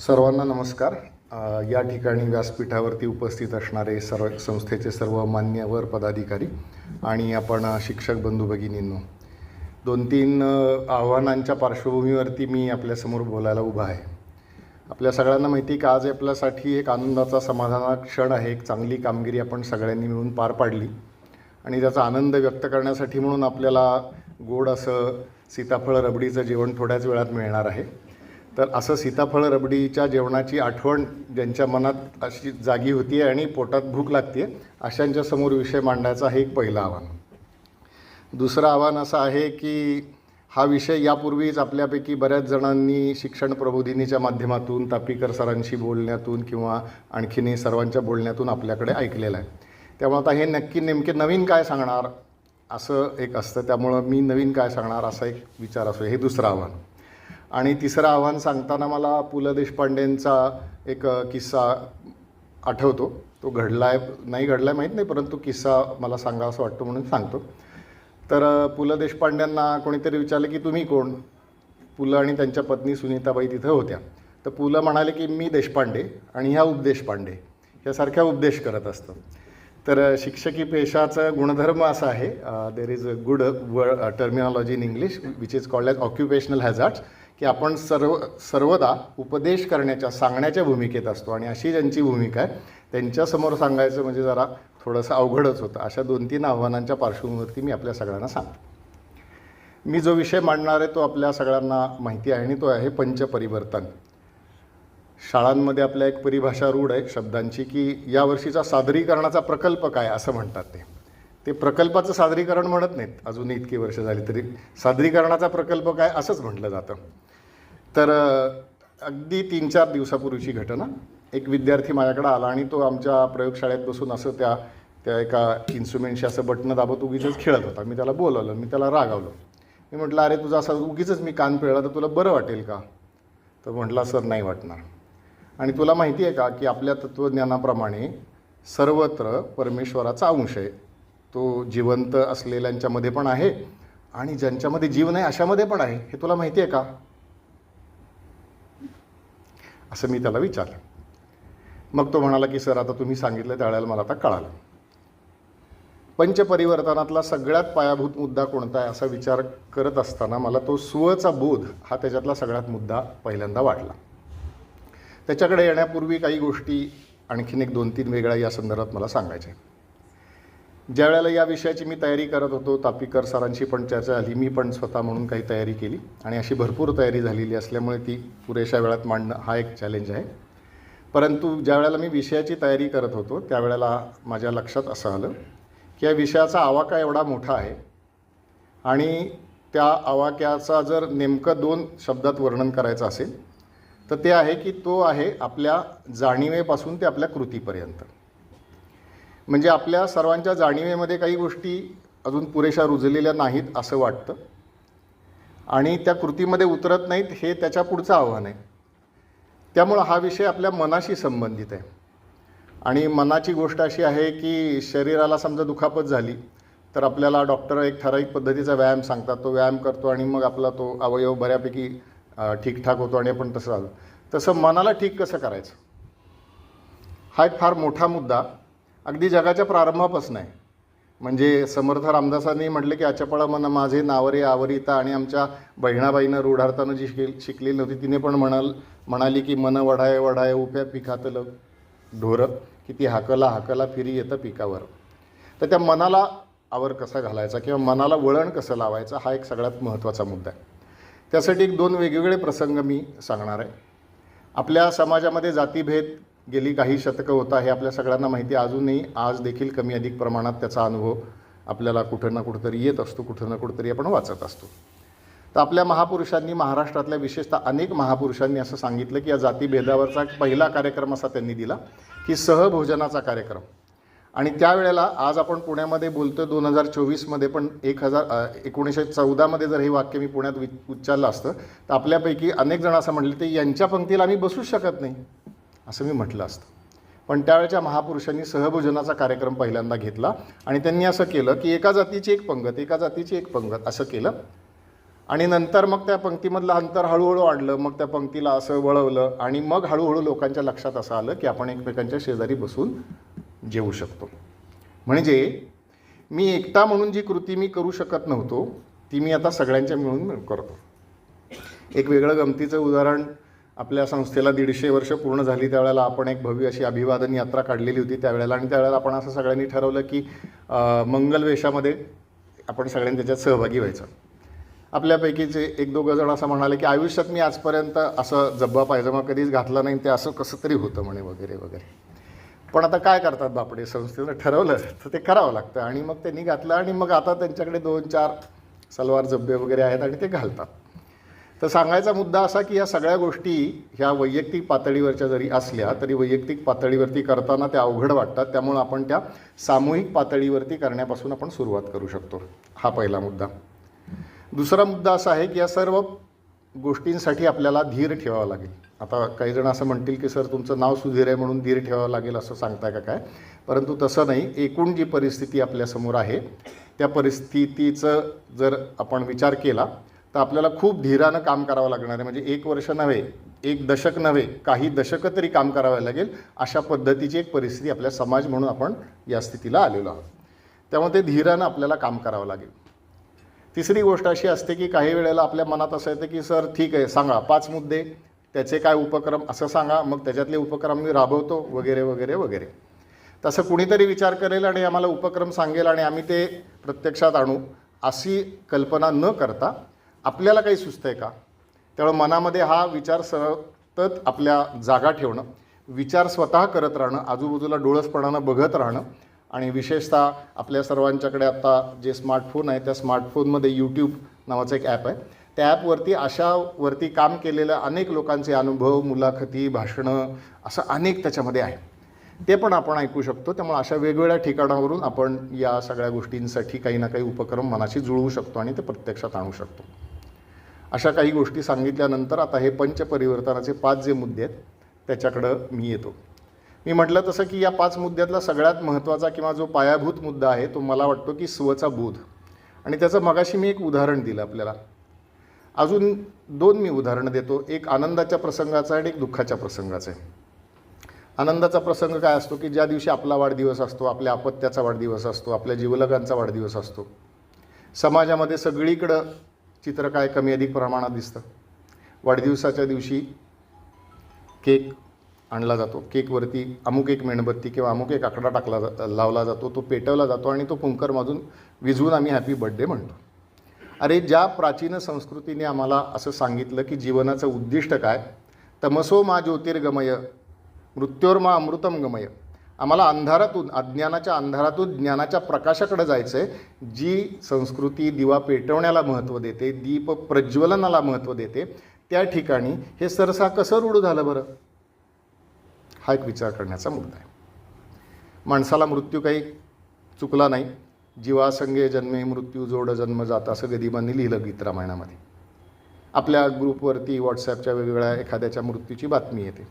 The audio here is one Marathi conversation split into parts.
सर्वांना नमस्कार. या ठिकाणी व्यासपीठावरती उपस्थित असणारे सर्व संस्थेचे सर्व मान्यवर पदाधिकारी आणि आपण शिक्षक बंधू भगिनींनो दोन तीन आव्हानांच्या पार्श्वभूमीवरती मी आपल्यासमोर बोलायला उभा आहे. आपल्या सगळ्यांना माहिती आहे की आज आपल्यासाठी एक आनंदाचा समाधाना क्षण आहे. एक चांगली कामगिरी आपण सगळ्यांनी मिळून पार पाडली आणि त्याचा आनंद व्यक्त करण्यासाठी म्हणून आपल्याला गोड असं सीताफळ रबडीचं जेवण थोड्याच वेळात मिळणार आहे. तर असं सीताफळ रबडीच्या जेवणाची आठवण ज्यांच्या मनात अशी जागी होती आहे आणि पोटात भूक लागते अशांच्या समोर विषय मांडायचा हे एक पहिलं आव्हान. दुसरं आव्हान असं आहे की हा विषय यापूर्वीच आपल्यापैकी बऱ्याच जणांनी शिक्षण प्रबोधिनीच्या माध्यमातून तापीकर सरांशी बोलण्यातून किंवा आणखीनही सर्वांच्या बोलण्यातून आपल्याकडे ऐकलेलं आहे. त्यामुळे आता हे नक्की नेमके नवीन काय सांगणार असं एक असतं. त्यामुळं मी नवीन काय सांगणार असा एक विचार असतो. हे दुसरं आव्हान. आणि तिसरं आव्हान सांगताना मला पु ल देशपांडेंचा एक किस्सा आठवतो. तो घडला आहे नाही घडला आहे माहीत नाही परंतु किस्सा मला सांगा असं वाटतो म्हणून सांगतो. तर पु ल देशपांड्यांना कोणीतरी विचारलं की तुम्ही कोण? पु ल आणि त्यांच्या पत्नी सुनीताबाई तिथं होत्या. तर पु ल म्हणाले की मी देशपांडे आणि ह्या उपदेश पांडे ह्यासारख्या उपदेश करत असतं. तर शिक्षकी पेशाचं गुणधर्म असा आहे there is a good word terminology in English which is called as occupational hazards की आपण सर्व सर्वदा उपदेश करण्याच्या सांगण्याच्या भूमिकेत असतो. आणि अशी ज्यांची भूमिका आहे त्यांच्यासमोर सांगायचं म्हणजे जरा थोडंसं अवघडच होतं. अशा दोन तीन आव्हानांच्या पार्श्वभूमीवरती मी आपल्या सगळ्यांना सांगतो. मी जो विषय मांडणार आहे तो आपल्या सगळ्यांना माहिती आहे आणि तो आहे पंचपरिवर्तन. शाळांमध्ये आपल्या एक परिभाषा रूढ आहे शब्दांची की यावर्षीचा सादरीकरणाचा प्रकल्प काय असं म्हणतात ते. ते प्रकल्पाचं सादरीकरण म्हणत नाहीत. अजून इतकी वर्ष झाली तरी सादरीकरणाचा प्रकल्प काय असंच म्हटलं जातं. तर अगदी तीन चार दिवसापूर्वीची घटना. एक विद्यार्थी माझ्याकडे आला आणि तो आमच्या प्रयोगशाळेत बसून असं त्या त्या एका इन्स्ट्रुमेंटशी असं बटणं दाबत उगीच खेळत होता. मी त्याला बोलवलं मी त्याला रागावलं. मी म्हटलं अरे तुझं असं उगीच मी कान पिळला तर तुला बरं वाटेल का? तर म्हटला सर नाही वाटणार. आणि तुला माहिती आहे का की आपल्या तत्त्वज्ञानाप्रमाणे सर्वत्र परमेश्वराचा अंश आहे. तो जिवंत असलेल्यांच्यामध्ये पण आहे आणि ज्यांच्यामध्ये जीव नाही अशामध्ये पण आहे. हे तुला माहिती आहे का? असं मी त्याला विचारलं. मग तो म्हणाला की सर आता तुम्ही सांगितलं त्यावेळेला मला आता कळालं. पंचपरिवर्तनातला सगळ्यात पायाभूत मुद्दा कोणता आहे असा विचार करत असताना मला तो स्वचा बोध हा त्याच्यातला सगळ्यात मुद्दा पहिल्यांदा वाटला. त्याच्याकडे येण्यापूर्वी काही गोष्टी आणखीन एक दोन तीन वेगळ्या या संदर्भात मला सांगायच्या आहेत. ज्या वेळेला या विषयाची मी तयारी करत होतो तापीकर सरांशी पण चर्चा झाली मी पण स्वतः म्हणून काही तयारी केली आणि अशी भरपूर तयारी झालेली असल्यामुळे ती पुरेशा वेळात मांडणं हा एक चॅलेंज आहे. परंतु ज्या वेळेला मी विषयाची तयारी करत होतो त्यावेळेला माझ्या लक्षात असं आलं की या विषयाचा आवाका एवढा मोठा आहे आणि त्या आवाक्याचा जर नेमकं दोन शब्दात वर्णन करायचं असेल तर ते आहे की तो आहे आपल्या जाणीवेपासून ते आपल्या कृतीपर्यंत. म्हणजे आपल्या सर्वांच्या जाणीवेमध्ये काही गोष्टी अजून पुरेशा रुजलेल्या नाहीत असं वाटतं. आणि त्या कृतीमध्ये उतरत नाहीत हे त्याच्या पुढचं आव्हान आहे. त्यामुळं हा विषय आपल्या मनाशी संबंधित आहे. आणि मनाची गोष्ट अशी आहे की शरीराला समजा दुखापत झाली तर आपल्याला डॉक्टर एक ठराविक पद्धतीचा व्यायाम सांगतात. तो व्यायाम करतो आणि मग आपला तो अवयव बऱ्यापैकी ठीकठाक होतो आणि आपण तसं झालं तसं मनाला ठीक कसं करायचं? हा एक फार मोठा मुद्दा. अगदी जगाच्या प्रारंभापासून आहे. म्हणजे समर्थ रामदासांनी म्हटले की अचपळा मन माझे नावरे आवरिता आणि आमच्या बहिणाबाईनं रूढार्थानं जी शिक शिकलेली नव्हती तिने पण म्हणाल म्हणाली की मन वढाय वढाय उप्या पिकातलं ढोरं की ती हाकला हाकला फिरी येतं पिकावर. तर त्या मनाला आवर कसा घालायचा किंवा मनाला वळण कसं लावायचं हा एक सगळ्यात महत्त्वाचा मुद्दा आहे. त्यासाठी एक दोन वेगवेगळे प्रसंग मी सांगणार आहे. आपल्या समाजामध्ये जातीभेद गेली काही शतकं होता हे आपल्या सगळ्यांना माहिती अजूनही आज देखील कमी अधिक प्रमाणात त्याचा अनुभव आपल्याला कुठं ना कुठंतरी येत असतो कुठं ना कुठंतरी आपण वाचत असतो. तर आपल्या महापुरुषांनी महाराष्ट्रातल्या विशेषतः अनेक महापुरुषांनी असं सांगितलं की या जातीभेदावरचा एक पहिला कार्यक्रम असा त्यांनी दिला की सहभोजनाचा कार्यक्रम. आणि त्यावेळेला आज आपण पुण्यामध्ये बोलतो दोन हजार चोवीसमध्ये पण एक हजार एकोणीसशे चौदामध्ये जर हे वाक्य मी पुण्यात वि उच्चारलं असतं तर आपल्यापैकी अनेक जण असं म्हटले ते यांच्या पंक्तीला आम्ही बसूच शकत नाही. असं मी म्हटलं असतं. पण त्यावेळच्या महापुरुषांनी सहभोजनाचा कार्यक्रम पहिल्यांदा घेतला आणि त्यांनी असं केलं की एका जातीची एक पंगत एका जातीची एक पंगत असं केलं. आणि नंतर मग त्या पंक्तीमधलं अंतर हळूहळू आणलं मग त्या पंक्तीला असं वळवलं आणि मग हळूहळू लोकांच्या लक्षात असं आलं की आपण एकमेकांच्या शेजारी बसून जेवू शकतो. म्हणजे मी एकटा म्हणून जी कृती मी करू शकत नव्हतो ती मी आता सगळ्यांच्या मिळून मिळून करतो. एक वेगळं गमतीचं उदाहरण आपल्या संस्थेला दीडशे वर्ष पूर्ण झाली त्यावेळेला आपण एक भव्य अशी अभिवादन यात्रा काढलेली होती त्यावेळेला. आणि त्यावेळेला आपण असं सगळ्यांनी ठरवलं की मंगलवेशामध्ये आपण सगळ्यांनी त्याच्यात सहभागी व्हायचं. आपल्यापैकीचे एक दोघं जण असं म्हणाले की आयुष्यात मी आजपर्यंत असं जब्बा पायजमा कधीच घातला नाही ते असं कसं तरी होतं म्हणे वगैरे वगैरे. पण आता काय करतात बापडे? संस्थेनं ठरवलं तर ते करावं लागतं. आणि मग त्यांनी घातलं आणि मग आता त्यांच्याकडे दोन चार सलवार जब्बे वगैरे आहेत आणि ते घालतात. तर सांगायचा मुद्दा असा की या सगळ्या गोष्टी ह्या वैयक्तिक पातळीवरच्या जरी असल्या तरी वैयक्तिक पातळीवरती करताना त्या अवघड वाटतात. त्यामुळं आपण त्या सामूहिक पातळीवरती करण्यापासून आपण सुरुवात करू शकतो. हा पहिला मुद्दा. दुसरा मुद्दा असा आहे की या सर्व गोष्टींसाठी आपल्याला धीर ठेवावा लागेल. आता काही जण असं म्हणतील की सर तुमचं नाव सुधीर आहे म्हणून धीर ठेवावं लागेल असं सांगताय का काय? परंतु तसं नाही. एकूण जी परिस्थिती आपल्यासमोर आहे त्या परिस्थितीचं जर आपण विचार केला तर आपल्याला खूप धीरानं काम करावं लागणार आहे. म्हणजे एक वर्ष नव्हे एक दशक नव्हे काही दशकं तरी काम करावं लागेल अशा पद्धतीची एक परिस्थिती आपल्या समाज म्हणून आपण या स्थितीला आलेलो आहोत. त्यामुळे ते धीरानं आपल्याला काम करावं लागेल. तिसरी गोष्ट अशी असते की काही वेळेला आपल्या मनात असं येतं की सर ठीक आहे सांगा पाच मुद्दे त्याचे काय उपक्रम असं सांगा मग त्याच्यातले उपक्रम मी राबवतो वगैरे वगैरे वगैरे. तसं कुणीतरी विचार करेल आणि आम्हाला उपक्रम सांगेल आणि आम्ही ते प्रत्यक्षात आणू अशी कल्पना न करता आपल्याला काही सुचतं आहे का? त्यामुळे मनामध्ये हा विचार सतत आपल्या जागा ठेवणं विचार स्वतः करत राहणं आजूबाजूला डोळसपणानं बघत राहणं आणि विशेषतः आपल्या सर्वांच्याकडे आत्ता जे स्मार्टफोन आहे त्या स्मार्टफोनमध्ये यूट्यूब नावाचं एक ॲप आहे. त्या ॲपवरती अशावरती काम केलेल्या अनेक लोकांचे अनुभव मुलाखती भाषणं असं अनेक त्याच्यामध्ये आहे. ते पण आपण ऐकू शकतो. त्यामुळे अशा वेगवेगळ्या ठिकाणावरून आपण या सगळ्या गोष्टींसाठी काही ना काही उपक्रम मनाशी जुळवू शकतो आणि ते प्रत्यक्षात आणू शकतो. अशा काही गोष्टी सांगितल्यानंतर आता हे पंचपरिवर्तनाचे पाच जे मुद्दे आहेत त्याच्याकडं मी येतो. मी म्हटलं तसं की या पाच मुद्द्यातला सगळ्यात महत्त्वाचा किंवा जो पायाभूत मुद्दा आहे तो मला वाटतो की स्वचा बोध. आणि त्याचं मगाशी मी एक उदाहरण दिलं आपल्याला. अजून दोन मी उदाहरणं देतो. एक आनंदाच्या प्रसंगाचं आहे आणि एक दुःखाच्या प्रसंगाचं आहे. आनंदाचा प्रसंग काय असतो की ज्या दिवशी आपला वाढदिवस असतो आपल्या अपत्याचा वाढदिवस असतो आपल्या जीवलगांचा वाढदिवस असतो. समाजामध्ये सगळीकडं चित्र काय कमी अधिक प्रमाणात दिसतं? वाढदिवसाच्या दिवशी केक आणला जातो. केकवरती अमुक एक मेणबत्ती किंवा अमुक एक आकडा टाकला जा लावला जातो तो पेटवला जातो आणि तो पुंकरमधून विझवून आम्ही हॅपी बड्डे म्हणतो. अरे ज्या प्राचीन संस्कृतीने आम्हाला असं सांगितलं की जीवनाचं उद्दिष्ट काय? तमसो मा ज्योतिर्गमय मृत्योर्मा अमृतम गमय. आम्हाला अंधारातून अज्ञानाच्या अंधारातून ज्ञानाच्या प्रकाशाकडे जायचं आहे जी संस्कृती दिवा पेटवण्याला महत्त्व देते दीप प्रज्वलनाला महत्त्व देते त्या ठिकाणी हे सरसा कसं रूढ झालं बरं? हा एक विचार करण्याचा मुद्दा आहे. माणसाला मृत्यू काही चुकला नाही. जीवासंगे जन्मे मृत्यू जोड जन्म जात असं गदिमांनी लिहिलं गीत रामायणामध्ये. आपल्या ग्रुपवरती व्हॉट्सॲपच्या वेगवेगळ्या एखाद्याच्या मृत्यूची बातमी येते.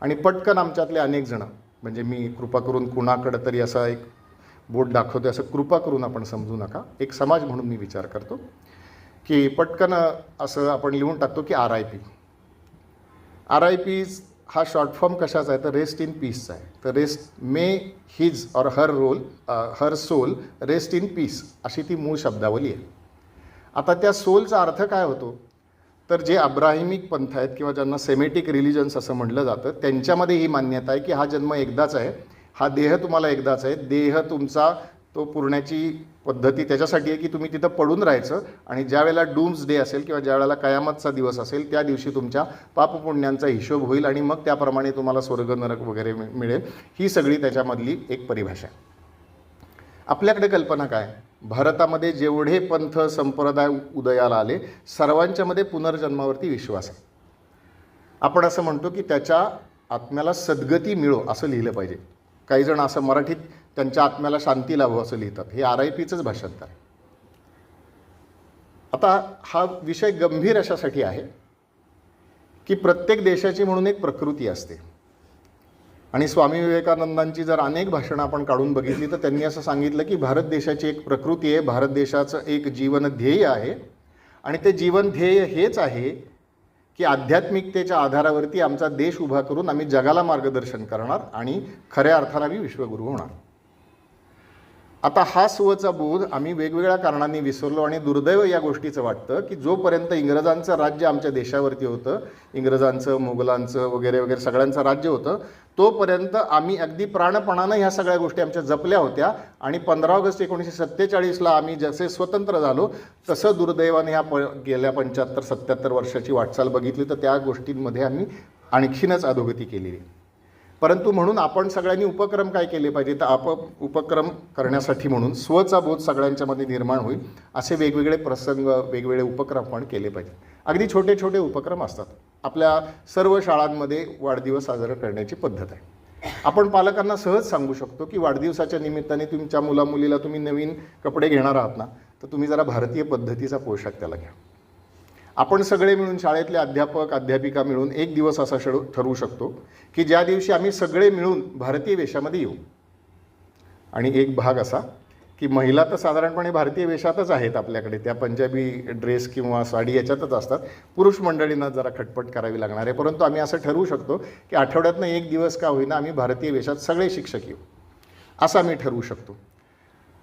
आणि पटकन आमच्यातले अनेक जणं म्हणजे मी कृपा करून कुणाकडं तरी असा एक बोट दाखवतो असं कृपा करून आपण समजू नका. एक समाज म्हणून मी विचार करतो की पटकन असं आपण लिहून टाकतो की R I P R I P हा शॉर्ट फॉर्म कशाचा आहे? तर रेस्ट इन पीसचा आहे. तर rest may his or her role her soul rest in peace अशी ती मूळ शब्दावली आहे. आता त्या सोलचा अर्थ काय होतो? तर जे अब्राहिमिक पंथ आहेत किंवा ज्यांना सेमेटिक रिलिजन्स असं म्हटलं जातं त्यांच्यामध्ये ही मान्यता आहे की हा जन्म एकदाच आहे. हा देह तुम्हाला एकदाच आहे. देह तुमचा तो पुरण्याची पद्धती त्याच्यासाठी आहे की तुम्ही तिथं पडून राहायचं आणि ज्या वेळेला डूम्स डे असेल किंवा ज्या वेळेला कयामतचा दिवस असेल त्या दिवशी तुमच्या पापपुण्यांचा हिशोब होईल आणि मग त्याप्रमाणे तुम्हाला स्वर्ग नरक वगैरे मिळेल. ही सगळी त्याच्यामधली एक परिभाषा आहे. आपल्याकडे कल्पना काय? भारतामध्ये जेवढे पंथ संप्रदाय उदयाला आले सर्वांच्यामध्ये पुनर्जन्मावरती विश्वास आहे. आपण असं म्हणतो की त्याच्या आत्म्याला सद्गती मिळो असं लिहिलं पाहिजे. काही जण असं मराठीत त्यांच्या आत्म्याला शांती लाभो असं लिहितात. हे आर आय पीचंच भाषांतर आहे. आता हा विषय गंभीर अशासाठी आहे की प्रत्येक देशाची म्हणून एक प्रकृती असते. आणि स्वामी विवेकानंदांची जर अनेक भाषणं आपण काढून बघितली तर त्यांनी असं सांगितलं की भारत देशाची एक प्रकृती आहे भारत देशाचं एक जीवन ध्येय आहे. आणि ते जीवन ध्येय हेच आहे की आध्यात्मिकतेच्या आधारावरती आमचा देश उभा करून आम्ही जगाला मार्गदर्शन करणार आणि खऱ्या अर्थानं आम्ही विश्वगुरू होणार. आता हा सुवचा बोध आम्ही वेगवेगळ्या कारणांनी विसरलो आणि दुर्दैव या गोष्टीचं वाटतं की जोपर्यंत इंग्रजांचं राज्य आमच्या देशावरती होतं इंग्रजांचं मोगलांचं वगैरे वगैरे सगळ्यांचं राज्य होतं तोपर्यंत आम्ही अगदी प्राणपणानं ह्या सगळ्या गोष्टी आमच्या जपल्या होत्या आणि पंधरा ऑगस्ट एकोणीसशे सत्तेचाळीसला आम्ही जसे स्वतंत्र झालो तसं दुर्दैवाने ह्या प गेल्या पंच्याहत्तर सत्याहत्तर वर्षाची वाटचाल बघितली तर त्या गोष्टींमध्ये आम्ही आणखीनच अधोगती केलेली आहे. परंतु म्हणून आपण सगळ्यांनी उपक्रम काय केले पाहिजे? तर आप उपक्रम करण्यासाठी म्हणून स्वचा बोध सगळ्यांच्यामध्ये निर्माण होईल असे वेगवेगळे प्रसंग वेगवेगळे उपक्रम आपण केले पाहिजे अगदी छोटे छोटे उपक्रम असतात. आपल्या सर्व शाळांमध्ये वाढदिवस साजरा करण्याची पद्धत आहे. आपण पालकांना सहज सांगू शकतो की वाढदिवसाच्या निमित्ताने तुमच्या मुलामुलीला तुम्ही नवीन कपडे घेणार आहात ना तर तुम्ही जरा भारतीय पद्धतीचा पोशाख त्याला घ्या. आपण सगळे मिळून शाळेतले अध्यापक अध्यापिका मिळून एक दिवस असा शेडू ठरवू शकतो की ज्या दिवशी आम्ही सगळे मिळून भारतीय वेशामध्ये येऊ. आणि एक भाग असा की महिला तर साधारणपणे भारतीय वेशातच आहेत आपल्याकडे. त्या पंजाबी ड्रेस किंवा साडी याच्यातच असतात. पुरुष मंडळींना जरा खटपट करावी लागणार आहे. परंतु आम्ही असं ठरवू शकतो की आठवड्यातनं एक दिवस का होईना आम्ही भारतीय वेशात सगळे शिक्षक येऊ. असं आम्ही ठरवू शकतो.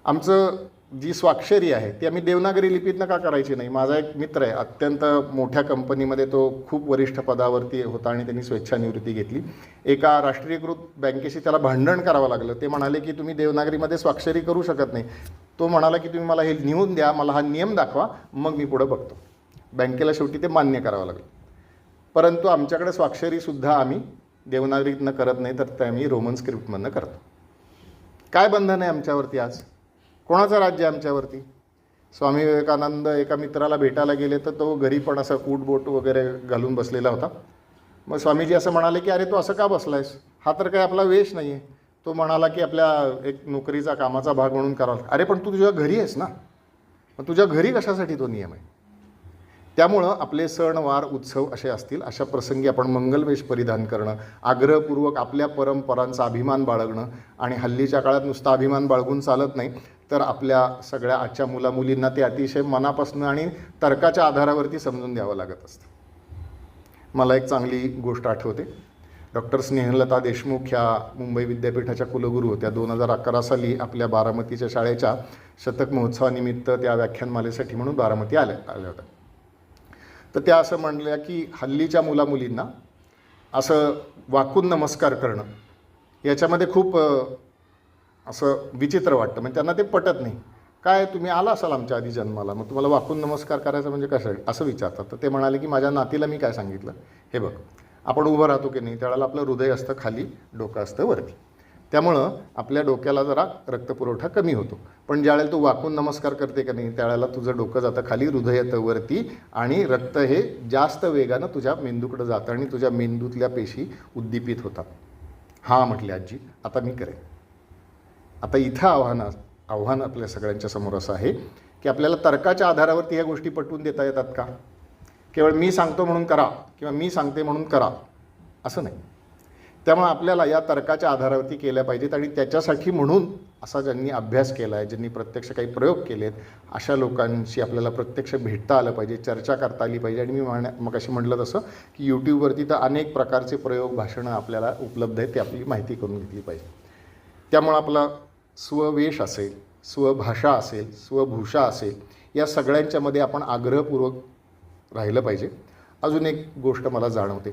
आमचं जी स्वाक्षरी आहे ती आम्ही देवनागरी लिपीतनं का करायची नाही? माझा एक मित्र आहे अत्यंत मोठ्या कंपनीमध्ये तो खूप वरिष्ठ पदावरती होता आणि त्यांनी स्वेच्छानिवृत्ती घेतली. एका राष्ट्रीयकृत बँकेशी त्याला भांडण करावं लागलं. ते म्हणाले की तुम्ही देवनागरीमध्ये स्वाक्षरी करू शकत नाही. तो म्हणाला की तुम्ही मला हे लिहून द्या मला हा नियम दाखवा मग मी पुढं बघतो. बँकेला शेवटी ते मान्य करावं लागलं. परंतु आमच्याकडे स्वाक्षरीसुद्धा आम्ही देवनागरीतनं करत नाही तर ते आम्ही रोमन स्क्रिप्टमधनं करतो. काय बंधन आहे आमच्यावरती आज? कोणाचं राज्य आहे आमच्यावरती? स्वामी विवेकानंद एका मित्राला भेटायला गेले तर तो घरी पण असं कूट बोट वगैरे घालून बसलेला होता. मग स्वामीजी असं म्हणाले की अरे तू असं का बसलायस? हा तर काही आपला वेश नाही आहे तो म्हणाला की आपल्या एक नोकरीचा कामाचा भाग म्हणून करावा अरे पण तू तुझ्या घरी आहेस ना? मग तुझ्या घरी कशासाठी तो नियम आहे? त्यामुळं आपले सण वार उत्सव असे असतील. अशा प्रसंगी आपण मंगलवेश परिधान करणं आग्रहपूर्वक आपल्या परंपरांचा अभिमान बाळगणं आणि हल्लीच्या काळात नुसता अभिमान बाळगून चालत नाही तर आपल्या सगळ्या आजच्या मुलामुलींना ते अतिशय मनापासून आणि तर्काच्या आधारावरती समजून द्यावं लागत असतं. मला एक चांगली गोष्ट आठवते. डॉक्टर स्नेहलता देशमुख ह्या मुंबई विद्यापीठाच्या कुलगुरू होत्या. दोन हजार अकरा साली आपल्या बारामतीच्या शाळेच्या शतक महोत्सवानिमित्त त्या व्याख्यानमालेसाठी म्हणून बारामती आल्या आल्या होत्या. तर त्या असं म्हणल्या की हल्लीच्या मुलामुलींना असं वाकून नमस्कार करणं याच्यामध्ये खूप असं विचित्र वाटतं. म्हणजे त्यांना ते पटत नाही. काय तुम्ही आला असाल आमच्या आधी जन्माला? मग तुम्हाला वाकून नमस्कार करायचा म्हणजे कसं? असं विचारतात. तर ते म्हणाले की माझ्या नातीला मी काय सांगितलं? हे बघ आपण उभं राहतो की नाही? त्यावेळेला आपलं हृदय असतं खाली डोकं असतं वरती. त्यामुळं आपल्या डोक्याला जरा रक्तपुरवठा कमी होतो. पण ज्यावेळेला तू वाकून नमस्कार करते का नाही? त्यावेळेला तुझं डोकं जातं खाली हृदय येतं वरती आणि रक्त हे जास्त वेगानं तुझ्या मेंदूकडं जातं आणि तुझ्या मेंदूतल्या पेशी उद्दीपित होतात. हां म्हटली आजी आता मी करेन. आता इथं आव्हान आव्हान आपल्या सगळ्यांच्या समोर असं आहे की आपल्याला तर्काच्या आधारावरती ह्या गोष्टी पटवून देता येतात का? केवळ मी सांगतो म्हणून करा किंवा मी सांगते म्हणून करा असं नाही. त्यामुळे आपल्याला या तर्काच्या आधारावरती केल्या पाहिजेत आणि त्याच्यासाठी म्हणून असा ज्यांनी अभ्यास केला आहे ज्यांनी प्रत्यक्ष काही प्रयोग केलेत अशा लोकांशी आपल्याला प्रत्यक्ष भेटता आलं पाहिजे चर्चा करता आली पाहिजे. आणि मी म्हणा मग अशी म्हटलं तसं की यूट्यूबवरती तर अनेक प्रकारचे प्रयोग भाषणं आपल्याला उपलब्ध आहेत ते आपली माहिती करून घेतली पाहिजे. त्यामुळं आपला स्ववेश असेल स्वभाषा असेल स्वभूषा असेल या सगळ्यांच्यामध्ये आपण आग्रहपूर्वक राहिलं पाहिजे. अजून एक गोष्ट मला जाणवते.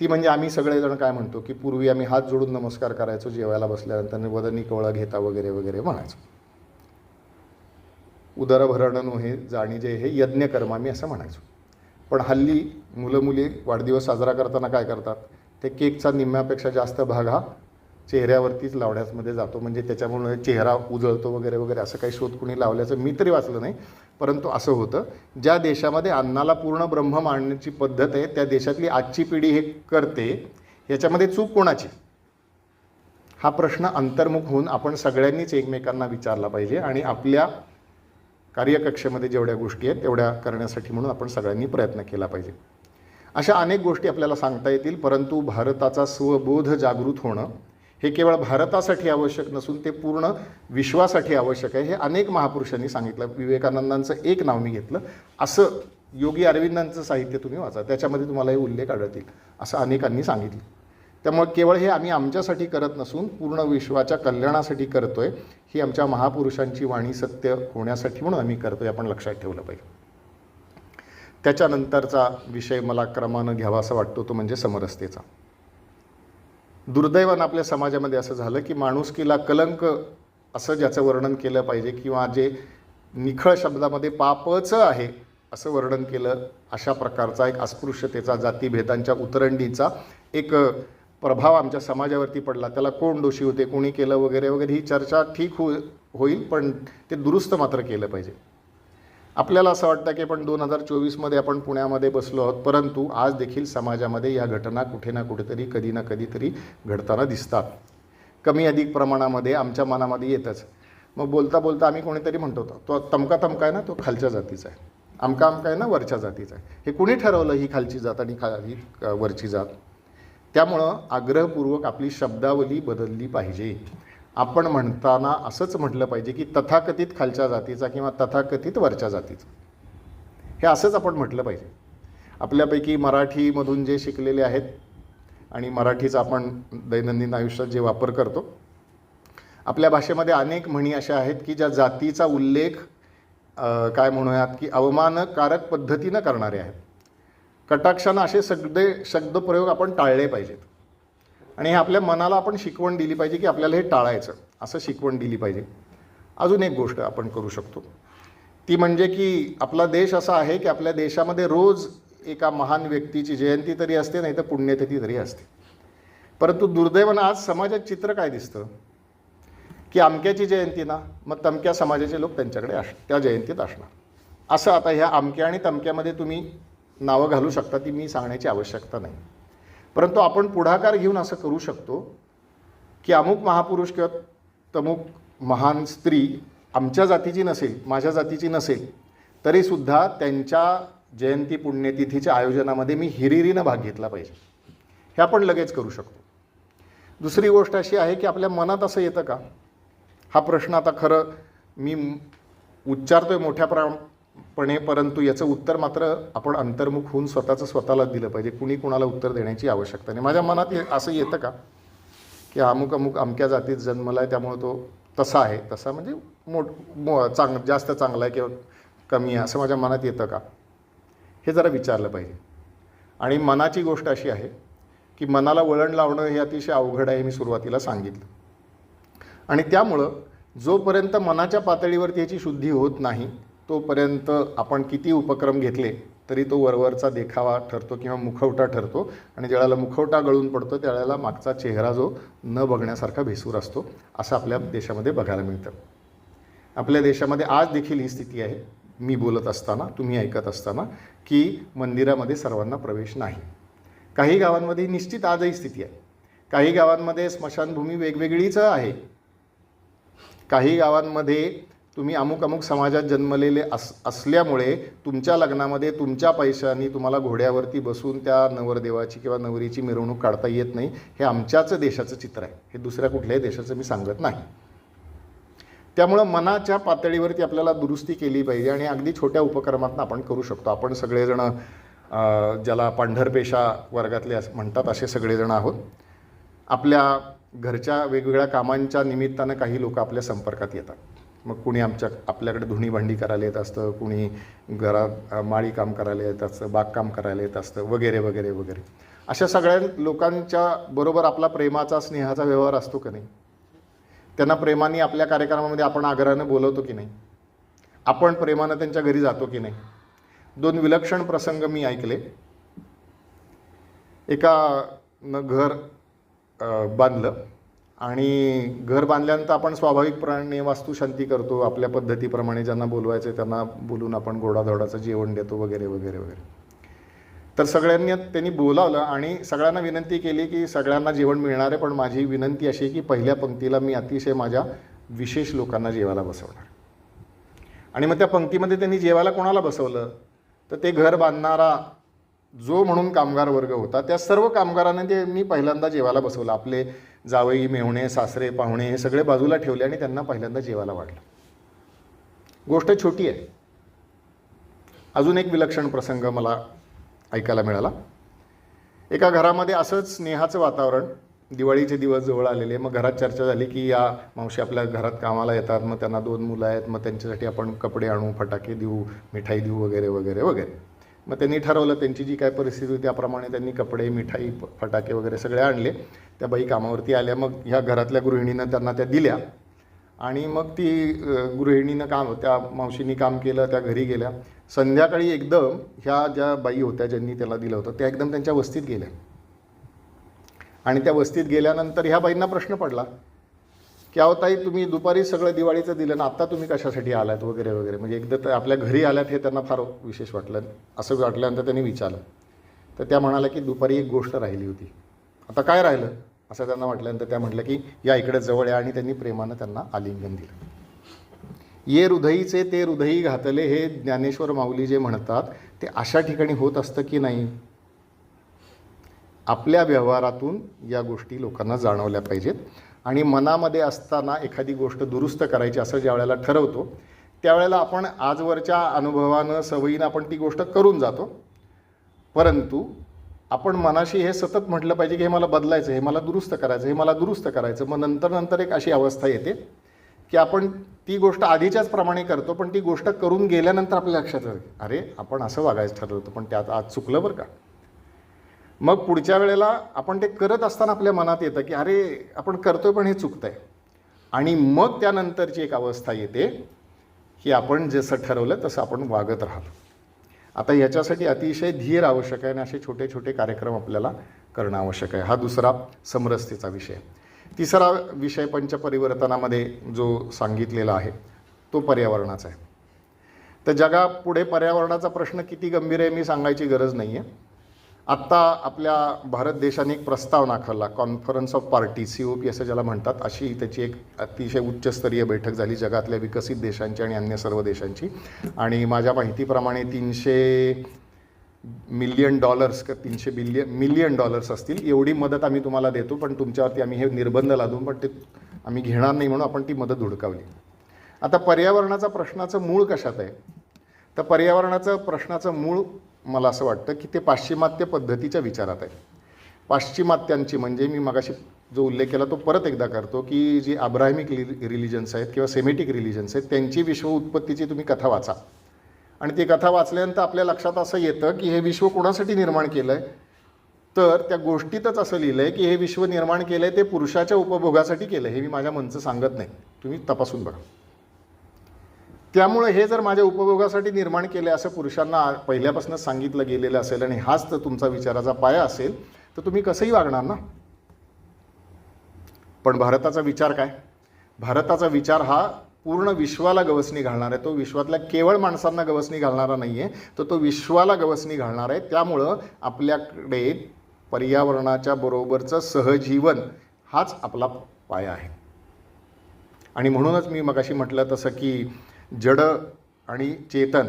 ती म्हणजे आम्ही सगळेजण काय म्हणतो की पूर्वी आम्ही हात जोडून नमस्कार करायचो जेवायला बसल्यानंतर वदनी कवळा घेता वगैरे वगैरे म्हणायचो. उदर हे जाणी जे हे यज्ञकर्म आम्ही असं म्हणायचो. पण हल्ली मुलं मुली वाढदिवस साजरा करताना काय करतात? ते केकचा निम्म्यापेक्षा जास्त भाग हा चेहऱ्यावरतीच लावण्यामध्ये जातो. म्हणजे त्याच्यामुळे चेहरा उजळतो वगैरे वगैरे असं काही शोध कुणी लावल्याचं मी तरी वाचलं नाही. परंतु असं होतं ज्या देशामध्ये अन्नाला पूर्ण ब्रह्म मांडण्याची पद्धत आहे त्या देशातली आजची पिढी हे करते ह्याच्यामध्ये चूक कोणाची? हा प्रश्न अंतर्मुख होऊन आपण सगळ्यांनीच एकमेकांना विचारला पाहिजे आणि आपल्या कार्यकक्षेमध्ये जेवढ्या गोष्टी आहेत तेवढ्या करण्यासाठी म्हणून आपण सगळ्यांनी प्रयत्न केला पाहिजे. अशा अनेक गोष्टी आपल्याला सांगता येतील परंतु भारताचा स्वबोध जागृत होणं हे केवळ भारतासाठी आवश्यक नसून ते पूर्ण विश्वासाठी आवश्यक आहे. हे अनेक महापुरुषांनी सांगितलं. विवेकानंदांचं एक नाव मी घेतलं. असं योगी अरविंदांचं साहित्य तुम्ही वाचा. त्याच्यामध्ये तुम्हाला हे उल्लेख आढळतील. असं अनेकांनी सांगितलं. त्यामुळे केवळ हे आम्ही आमच्यासाठी करत नसून पूर्ण विश्वाच्या कल्याणासाठी करतो आहे ही आमच्या महापुरुषांची वाणी सत्य होण्यासाठी म्हणून आम्ही करतो आहे आपण लक्षात ठेवलं पाहिजे. त्याच्यानंतरचा विषय मला क्रमानं घ्यावा असा वाटतो तो म्हणजे समरसतेचा. दुर्दैवानं आपल्या समाजामध्ये असं झालं की माणुसकीला कलंक असं ज्याचं वर्णन केलं पाहिजे किंवा जे निखळ शब्दामध्ये पापच आहे असं वर्णन केलं अशा प्रकारचा एक अस्पृश्यतेचा जातीभेदांच्या उतरंडीचा एक प्रभाव आमच्या समाजावरती पडला. त्याला कोण दोषी होते कोणी केलं वगैरे वगैरे ही चर्चा ठीक हो होईल पण ते दुरुस्त मात्र केलं पाहिजे. आपल्याला असं वाटतं की पण दोन हजार चोवीसमध्ये आपण पुण्यामध्ये बसलो आहोत परंतु आज देखील समाजामध्ये या घटना कुठे ना कुठेतरी कधी ना कधीतरी घडताना दिसतात. कमी अधिक प्रमाणामध्ये आमच्या मनामध्ये येतच. मग बोलता बोलता आम्ही कोणीतरी म्हणतो तो तमका तमका आहे ना तो खालच्या जातीचा आहे. आमका आमका आहे ना वरच्या जातीचा आहे. हे कुणी ठरवलं ही खालची जात आणि खा ही वरची जात? त्यामुळं आग्रहपूर्वक आपली शब्दावली बदलली पाहिजे. आपण म्हणताना असंच म्हटलं पाहिजे की तथाकथित खालच्या जातीचा किंवा तथाकथित वरच्या जातीचा. हे असंच आपण म्हटलं पाहिजे. आपल्यापैकी मराठीमधून जे शिकलेले आहेत आणि मराठीचा आपण दैनंदिन आयुष्यात जे वापर करतो आपल्या भाषेमध्ये अनेक म्हणी अशा आहेत की ज्या जातीचा उल्लेख काय म्हणूयात की अवमानकारक पद्धतीनं करणारे आहेत. कटाक्षानं असे सगळे शब्दप्रयोग आपण टाळले पाहिजेत. आणि हे आपल्या मनाला आपण शिकवण दिली पाहिजे की आपल्याला हे टाळायचं. असं शिकवण दिली पाहिजे. अजून एक गोष्ट आपण करू शकतो. ती म्हणजे की आपला देश असा आहे की आपल्या देशामध्ये रोज एका महान व्यक्तीची जयंती तरी असते नाही तर पुण्यतिथी तरी असते. परंतु दुर्दैवानं आज समाजात चित्र काय दिसतं? की अमक्याची जयंती ना मग तमक्या समाजाचे लोक त्यांच्याकडे अस त्या जयंतीत असणार. असं आता ह्या अमक्या आणि तमक्यामध्ये तुम्ही नावं घालू शकता ती मी सांगण्याची आवश्यकता नाही. परंतु आपण पुढाकार घेऊन असं करू शकतो की अमुक महापुरुष किंवा तमुक महान स्त्री आमच्या जातीची नसेल माझ्या जातीची नसेल तरीसुद्धा त्यांच्या जयंती पुण्यतिथीच्या आयोजनामध्ये मी हिरिरीनं भाग घेतला पाहिजे. हे आपण लगेच करू शकतो. दुसरी गोष्ट अशी आहे की आपल्या मनात असं येतं का? हा प्रश्न आता खरं मी उच्चारतोय मोठ्या प्रमाणपणे परंतु याचं उत्तर मात्र आपण अंतर्मुख होऊन स्वतःचं स्वतःलाच दिलं पाहिजे. कुणी कुणाला उत्तर देण्याची आवश्यकता नाही. माझ्या मनात ये- असं येतं का? की अमुक अमुक अमक्या जातीत जन्मला आहे त्यामुळे तो तसा आहे. तसा म्हणजे मोठ मो चांग जास्त चांगला आहे किंवा कमी आहे असं माझ्या मनात येतं का? हे जरा विचारलं पाहिजे. आणि मनाची गोष्ट अशी आहे की मनाला वळण लावणं हे अतिशय अवघड आहे मी सुरुवातीला सांगितलं. आणि त्यामुळं जोपर्यंत मनाच्या पातळीवरती याची शुद्धी होत नाही तोपर्यंत आपण किती उपक्रम घेतले तरी तो वरवरचा देखावा ठरतो किंवा मुखवटा ठरतो. आणि ज्यावेळेला मुखवटा गळून पडतो त्यावेळेला मागचा चेहरा जो न बघण्यासारखा भेसूर असतो असं आपल्या देशामध्ये बघायला मिळतं. आपल्या देशामध्ये आज देखील ही स्थिती आहे. मी बोलत असताना तुम्ही ऐकत असताना की मंदिरामध्ये सर्वांना प्रवेश नाही. काही गावांमध्ये निश्चित आजही स्थिती आहे. काही गावांमध्ये स्मशानभूमी वेगवेगळीच आहे. काही गावांमध्ये तुम्ही अमुक अमुक समाजात जन्मलेले अस असल्यामुळे तुमच्या लग्नामध्ये तुमच्या पैशांनी तुम्हाला घोड्यावरती बसून त्या नवरदेवाची किंवा नवरीची मिरवणूक काढता येत नाही हे आमच्याच देशाचं चित्र आहे. हे दुसऱ्या कुठल्याही देशाचं मी सांगत नाही. त्यामुळं मनाच्या पातळीवरती आपल्याला दुरुस्ती केली पाहिजे आणि अगदी छोट्या उपक्रमातून आपण करू शकतो. आपण सगळेजण ज्याला पांढरपेशा वर्गातले असं म्हणतात असे सगळेजण आहोत. आपल्या घरच्या वेगवेगळ्या कामांच्या निमित्तानं काही लोक आपल्या संपर्कात येतात. मग कुणी आमच्या आपल्याकडे धुणी भांडी करायला येत असतं कुणी घरात माळी काम करायला येत असतं बागकाम करायला येत असतं वगैरे वगैरे वगैरे. अशा सगळ्या लोकांच्या बरोबर आपला प्रेमाचा स्नेहाचा व्यवहार असतो का नाही? त्यांना प्रेमाने आपल्या कार्यक्रमामध्ये आपण आग्रहानं बोलवतो की नाही? आपण प्रेमानं त्यांच्या घरी जातो की नाही? दोन विलक्षण प्रसंग मी ऐकले. एका न घर बांधलं. आणि घर बांधल्यानंतर आपण स्वाभाविकपणे वास्तुशांती करतो आपल्या पद्धतीप्रमाणे ज्यांना बोलवायचं त्यांना बोलून आपण गोडाधोडाचं जेवण देतो वगैरे वगैरे वगैरे. तर सगळ्यांनी त्यांनी बोलावलं आणि सगळ्यांना विनंती केली की सगळ्यांना जेवण मिळणार आहे पण माझी विनंती अशी आहे की पहिल्या पंक्तीला मी अतिशय माझ्या विशेष लोकांना जेवायला बसवणार. आणि मग त्या पंक्तीमध्ये त्यांनी जेवायला कोणाला बसवलं? तर ते घर बांधणारा जो म्हणून कामगार वर्ग होता त्या सर्व कामगारांना मी पहिल्यांदा जेवायला बसवलं. आपले जावई मेहुणे सासरे पाहुणे हे सगळे बाजूला ठेवले आणि त्यांना पहिल्यांदा जेवायला वाढलं. गोष्ट छोटी आहे. अजून एक विलक्षण प्रसंग मला ऐकायला मिळाला. एका घरामध्ये असंच स्नेहाचं वातावरण दिवाळीचे दिवस जवळ आलेले मग घरात चर्चा झाली की या मावशी आपल्या घरात कामाला येतात मग त्यांना दोन मुलं आहेत मग त्यांच्यासाठी आपण कपडे आणू फटाके देऊ मिठाई देऊ वगैरे वगैरे वगैरे. मग त्यांनी ठरवलं त्यांची जी काय परिस्थिती होती त्याप्रमाणे त्यांनी कपडे मिठाई फटाके वगैरे सगळे आणले. त्या बाई कामावरती आल्या मग ह्या घरातल्या गृहिणीनं त्यांना त्या दिल्या. आणि मग ती गृहिणीनं काम त्या मावशीनी काम केलं त्या घरी गेल्या. संध्याकाळी एकदम ह्या ज्या बाई होत्या ज्यांनी त्याला दिलं होतं त्या एकदम त्यांच्या वस्तीत गेल्या. आणि त्या वस्तीत गेल्यानंतर ह्या बाईंना प्रश्न पडला की अहो ताई तुम्ही दुपारी सगळं दिवाळीचं दिलं ना आत्ता तुम्ही कशासाठी आलात वगैरे वगैरे. म्हणजे एकदा तर आपल्या घरी आल्यात हे त्यांना फार विशेष वाटलं. असं वाटल्यानंतर त्यांनी विचारलं. तर त्या म्हणाल्या की दुपारी एक गोष्ट राहिली होती. आता काय राहिलं? असं त्यांना वाटल्यानंतर त्या म्हटलं की या इकडे जवळ आहे आणि त्यांनी प्रेमानं त्यांना आलिंगन दिलं. ये हृदयीचे ते हृदयी घातले हे ज्ञानेश्वर माऊली जे म्हणतात ते अशा ठिकाणी होत असतं की नाही? आपल्या व्यवहारातून या गोष्टी लोकांना जाणवल्या पाहिजेत. आणि मनामध्ये असताना एखादी गोष्ट दुरुस्त करायची असं ज्या वेळेला ठरवतो त्यावेळेला आपण आजवरच्या अनुभवानं सवयीनं आपण ती गोष्ट करून जातो. परंतु आपण मनाशी हे सतत म्हटलं पाहिजे की हे मला बदलायचं हे मला दुरुस्त करायचं हे मला दुरुस्त करायचं. मग नंतर नंतर एक अशी अवस्था येते की आपण ती गोष्ट आधीच्याच प्रमाणे करतो पण ती गोष्ट करून गेल्यानंतर आपल्या लक्षात अरे आपण असं वागायचं ठरवतो पण त्यात आज चुकलं बरं का? मग पुढच्या वेळेला आपण ते करत असताना आपल्या मनात येतं की अरे आपण करतोय पण हे चुकतं आहे आणि मग त्यानंतरची एक अवस्था येते की आपण जसं ठरवलं तसं आपण वागत राहतो. आता याच्यासाठी अतिशय धीर आवश्यक आहे आणि असे छोटे छोटे कार्यक्रम आपल्याला करणं आवश्यक आहे. हा दुसरा समरसतेचा विषय. तिसरा विषय पंचपरिवर्तनामध्ये जो सांगितलेला आहे तो पर्यावरणाचा आहे. तर जगापुढे पर्यावरणाचा प्रश्न किती गंभीर आहे मी सांगायची गरज नाही आहे आत्ता आपल्या भारत देशाने एक प्रस्ताव नाकारला conference of party C O P असं ज्याला म्हणतात अशी त्याची एक अतिशय उच्चस्तरीय बैठक झाली जगातल्या विकसित देशांची आणि अन्य सर्व देशांची. आणि माझ्या माहितीप्रमाणे तीनशे मिलियन डॉलर्स का तीनशे बिलियन मिलियन डॉलर्स असतील. एवढी मदत आम्ही तुम्हाला देतो पण तुमच्यावरती आम्ही हे निर्बंध लादून पण ते आम्ही घेणार नाही म्हणून आपण ती मदत धुडकावली. आता पर्यावरणाचा प्रश्नाचं मूळ कशात आहे? तर पर्यावरणाचं प्रश्नाचं मूळ मला असं वाटतं की ते पाश्चिमात्य पद्धतीच्या विचारात आहे. पाश्चिमात्यांची म्हणजे मी मगाशी जो उल्लेख केला तो परत एकदा करतो की जी अब्राहमिक रिलिजन्स आहेत किंवा सेमेटिक रिलिजन्स आहेत त्यांची विश्व उत्पत्तीची तुम्ही कथा वाचा. आणि ती कथा वाचल्यानंतर आपल्या लक्षात असं येतं की हे विश्व कोणासाठी निर्माण केलं आहे तर त्या गोष्टीतच असं लिहिलं आहे की हे विश्व निर्माण केलं आहे ते पुरुषाच्या उपभोगासाठी केलं आहे हे मी माझ्या मनचं सांगत नाही. तुम्ही तपासून बघा. त्यामुळे हे जर माझ्या उपभोगासाठी निर्माण केले असं पुरुषांना पहिल्यापासूनच सांगितलं गेलेलं असेल आणि हाच तर तुमचा विचाराचा पाया असेल तर तुम्ही कसंही वागणार ना? पण भारताचा विचार काय? भारताचा विचार हा पूर्ण विश्वाला गवसणी घालणार आहे. तो विश्वातल्या केवळ माणसांना गवसणी घालणारा नाही आहे तर तो विश्वाला गवसणी घालणार आहे. त्यामुळं आपल्याकडे पर्यावरणाच्या बरोबरचं सहजीवन हाच आपला पाया आहे. आणि म्हणूनच मी मगाशी म्हटलं तसं की जड आणि चेतन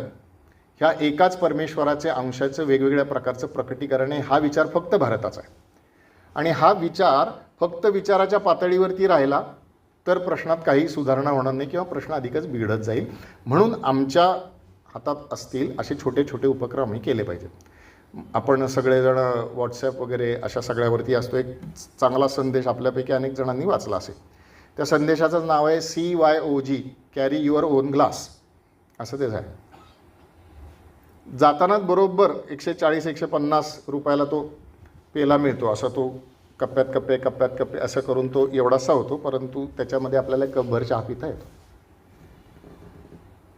ह्या एकाच परमेश्वराचे अंशाचं वेगवेगळ्या प्रकारचं प्रकटीकरण आहे हा विचार फक्त भारताचा आहे. आणि हा विचार फक्त विचाराच्या पातळीवरती राहिला तर प्रश्नात काही सुधारणा होणार नाही किंवा प्रश्न अधिकच बिघडत जाईल. म्हणून आमच्या हातात असतील असे छोटे छोटे उपक्रम आम्ही केले पाहिजेत. आपण सगळेजण व्हॉट्सॲप वगैरे अशा सगळ्यावरती असतो. एक चांगला संदेश आपल्यापैकी अनेक जणांनी वाचला असेल. त्या संदेशाचं नाव आहे C Y O G. Carry your own glass असं तेच आहे जातानाच बरोबर एकशे चाळीस एकशे पन्नास रुपयाला तो पेला मिळतो. असा तो कप्प्यात कप्पे कप्प्यात कप्पे असं करून तो एवढासा होतो परंतु त्याच्यामध्ये आपल्याला एक कपभर चहा पिता येतो.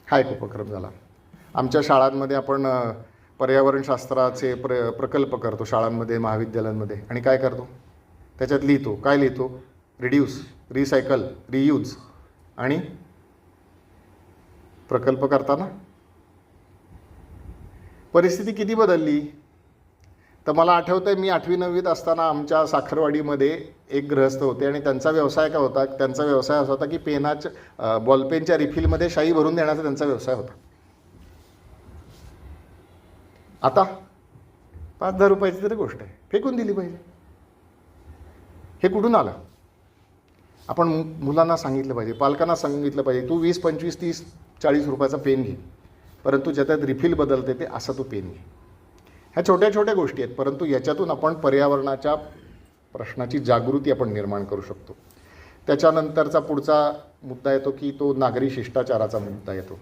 हा एक उपक्रम झाला. आमच्या शाळांमध्ये आपण पर्यावरणशास्त्राचे प्र प्रकल्प करतो शाळांमध्ये महाविद्यालयांमध्ये. आणि काय करतो? त्याच्यात लिहितो. काय लिहितो? रिड्यूस रिसायकल रियूज आणि प्रकल्प करताना? परिस्थिती किती बदलली? तर मला आठवतं आहे मी आठवी नववीत असताना आमच्या साखरवाडीमध्ये एक गृहस्थ होते आणि त्यांचा व्यवसाय काय होता? त्यांचा व्यवसाय असा होता की पेनाच्या बॉलपेनच्या रिफिलमध्ये शाई भरून देण्याचा त्यांचा व्यवसाय होता. आता पाच दहा रुपयाची तरी गोष्ट आहे. फेकून दिली पाहिजे. हे कुठून आलं? आपण मु- मुलांना सांगितलं पाहिजे पालकांना सांगितलं पाहिजे तू वीस पंचवीस तीस चाळीस रुपयाचा पेन घे. परंतु ज्याच्यात रिफिल बदलते ते असा तू पेन घे. ह्या छोट्या छोट्या गोष्टी आहेत परंतु याच्यातून आपण पर्यावरणाच्या प्रश्नाची जागृती आपण निर्माण करू शकतो. त्याच्यानंतरचा पुढचा मुद्दा येतो की तो नागरी शिष्टाचाराचा मुद्दा येतो.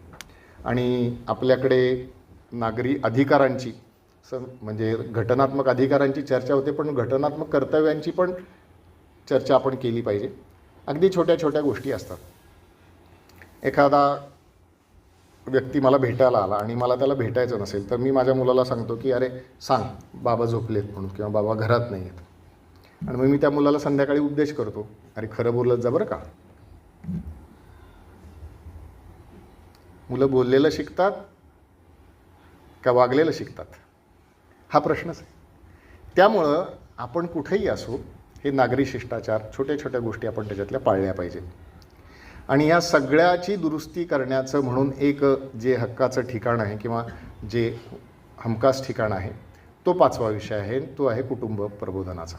आणि आपल्याकडे नागरी अधिकारांची स म्हणजे घटनात्मक अधिकारांची चर्चा होते पण घटनात्मक कर्तव्यांची पण चर्चा आपण केली पाहिजे. अगदी छोट्या छोट्या गोष्टी असतात. एखादा व्यक्ती मला भेटायला आला आणि मला त्याला भेटायचं नसेल तर मी माझ्या मुलाला सांगतो की अरे सांग बाबा झोपलेत म्हणून किंवा बाबा घरात नाही आहेत. आणि मग मी त्या मुलाला संध्याकाळी उपदेश करतो अरे खरं बोलत जा बरं का. मुलं बोललेलं शिकतात का वागलेलं शिकतात? हा प्रश्नच आहे. त्यामुळं आपण कुठेही असो हे नागरी शिष्टाचार छोट्या छोट्या गोष्टी आपण त्याच्यातल्या पाळल्या पाहिजेत. आणि या सगळ्याची दुरुस्ती करण्याचं म्हणून एक जे हक्काचं ठिकाण आहे किंवा जे हमखास ठिकाण आहे तो पाचवा विषय आहे तो आहे कुटुंब प्रबोधनाचा.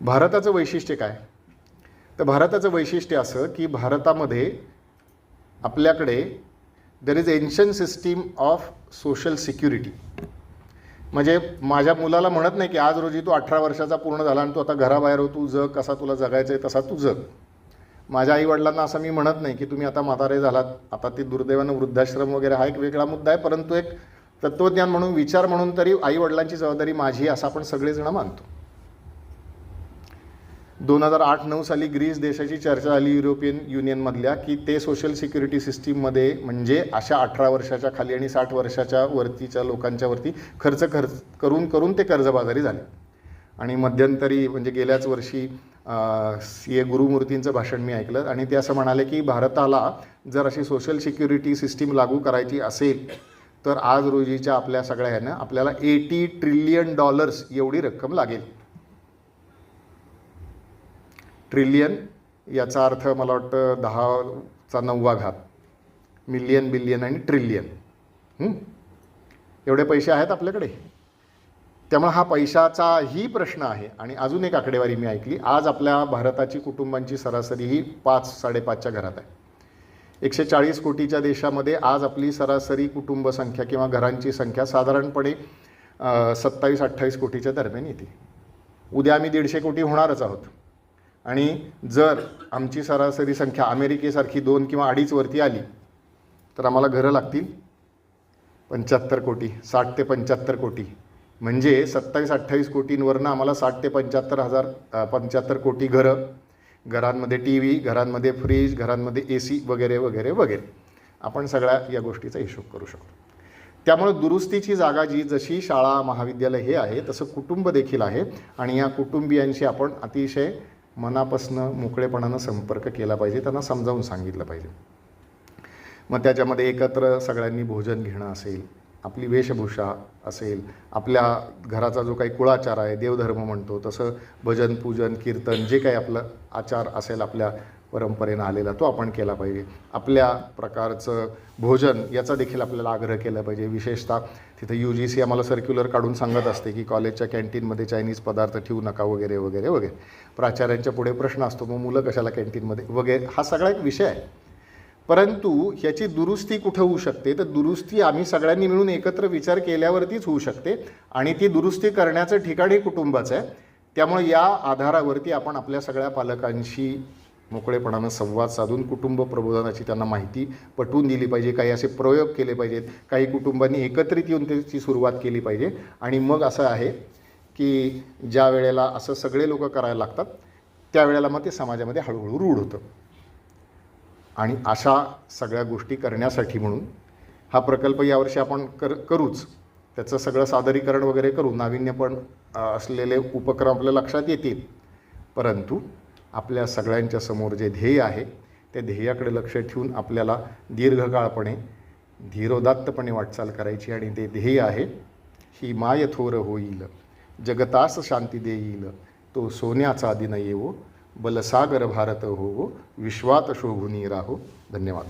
भारताचं वैशिष्ट्य काय? तर भारताचं वैशिष्ट्य असं की भारतामध्ये आपल्याकडे there is pension system of social security म्हणजे माझ्या मुलाला म्हणत नाही की आज रोजी तू अठरा वर्षाचा पूर्ण झाला आणि तू आता घराबाहेर हो तू जग कसा तुला जगायचं आहे तसा तू जग. माझ्या आईवडिलांना असं मी म्हणत नाही की तुम्ही आता म्हातारे झालात आता ती दुर्दैवानं वृद्धाश्रम वगैरे हा एक वेगळा मुद्दा आहे परंतु एक तत्त्वज्ञान म्हणून विचार म्हणून तरी आईवडिलांची जबाबदारी माझी असं आपण सगळेजण मानतो. दोन हजार आठ नऊ साली ग्रीस देशाची चर्चा झाली युरोपियन युनियनमधल्या की ते सोशल सिक्युरिटी सिस्टीममध्ये म्हणजे अशा अठरा वर्षाच्या खाली आणि साठ वर्षाच्या वरतीच्या लोकांच्या वरती खर्च खर्च करून करून ते कर्जबाजारी झाले. आणि मध्यंतरी म्हणजे गेल्याच वर्षी सी ए गुरुमूर्तींचं भाषण मी ऐकलं आणि ते असं म्हणाले की भारताला जर अशी सोशल सिक्युरिटी सिस्टीम लागू करायची असेल तर आज रोजीच्या आपल्या सगळ्या ह्यानं आपल्याला एटी ट्रिलियन डॉलर्स एवढी रक्कम लागेल. ट्रिलियन याचा अर्थ मला वाटतं दहाचा नववा घात. मिलियन बिलियन आणि ट्रिलियन. एवढे पैसे आहेत आपल्याकडे. त्यामुळे हा पैशाचाही प्रश्न आहे. आणि अजून एक आकडेवारी मी ऐकली. आज आपल्या भारताची कुटुंबांची सरासरी ही पाच साडेपाचच्या घरात आहे. एकशे चाळीस कोटीच्या देशामध्ये आज आपली सरासरी कुटुंब संख्या किंवा घरांची संख्या साधारणपणे सत्तावीस अठ्ठावीस कोटीच्या दरम्यान येते. उद्या आम्ही दीडशे कोटी होणारच आहोत. आणि जर आमची सरासरी संख्या अमेरिकेसारखी दोन किंवा अडीचवरती आली तर आम्हाला घरं लागतील पंच्याहत्तर कोटी साठ ते पंच्याहत्तर कोटी. म्हणजे सत्तावीस अठ्ठावीस कोटींवरनं आम्हाला साठ ते पंच्याहत्तर हजार पंच्याहत्तर कोटी घरं. घरांमध्ये टी व्ही घरांमध्ये फ्रीज घरांमध्ये ए सी वगैरे वगैरे वगैरे. आपण सगळ्या या गोष्टीचा हिशोब करू शकतो. त्यामुळे दुरुस्तीची जागा जी जशी शाळा महाविद्यालय हे आहे तसं कुटुंब देखील आहे. आणि या कुटुंबियांशी आपण अतिशय मनापासनं मोकळेपणानं संपर्क केला पाहिजे त्यांना समजावून सांगितलं पाहिजे. मग त्याच्यामध्ये एकत्र सगळ्यांनी भोजन घेणं असेल आपली वेशभूषा असेल आपल्या घराचा जो काही कुळाचार आहे देवधर्म म्हणतो तसं भजन पूजन कीर्तन जे काही आपलं आचार असेल आपल्या परंपरेनं आलेला तो आपण केला पाहिजे. आपल्या प्रकारचं भोजन याचा देखील आपल्याला आग्रह केला पाहिजे. विशेषतः तिथं यू जी सी आम्हाला सर्क्युलर काढून सांगत असते की कॉलेजच्या कॅन्टीनमध्ये चायनीज पदार्थ ठेवू नका वगैरे वगैरे वगैरे. प्राचार्यांच्या पुढे प्रश्न असतो मग मुलं कशाला कॅन्टीनमध्ये? वगैरे. हा सगळा एक विषय आहे. परंतु ह्याची दुरुस्ती कुठं होऊ शकते? तर दुरुस्ती आम्ही सगळ्यांनी मिळून एकत्र विचार केल्यावरतीच होऊ शकते आणि ती दुरुस्ती करण्याचं ठिकाणही कुटुंबाचं आहे. त्यामुळे या आधारावरती आपण आपल्या सगळ्या पालकांशी मोकळेपणानं संवाद साधून कुटुंब प्रबोधनाची त्यांना माहिती पटवून दिली पाहिजे. काही असे प्रयोग केले पाहिजेत. काही कुटुंबांनी एकत्रित येऊन त्याची सुरुवात केली पाहिजे. आणि मग असं आहे की ज्या वेळेला असं सगळे लोक करायला लागतात त्यावेळेला मग ते समाजामध्ये हळूहळू रूढ होतं. आणि अशा सगळ्या गोष्टी करण्यासाठी म्हणून हा प्रकल्प यावर्षी आपण कर करूच. त्याचं सगळं सादरीकरण वगैरे करू. नाविन्य पण असलेले उपक्रम आपल्या लक्षात येतील. परंतु आपल्या सगळ्यांच्या समोर जे ध्येय आहे त्या ध्येयाकडे लक्ष ठेवून आपल्याला दीर्घकाळपणे धीरोदात्तपणे वाटचाल करायची आणि ते ध्येय आहे ही माय थोर होईल जगतास शांती देईल तो सोन्याचा दिन येवो बलसागर भारत होवो विश्वात शोभुनी राहो. धन्यवाद.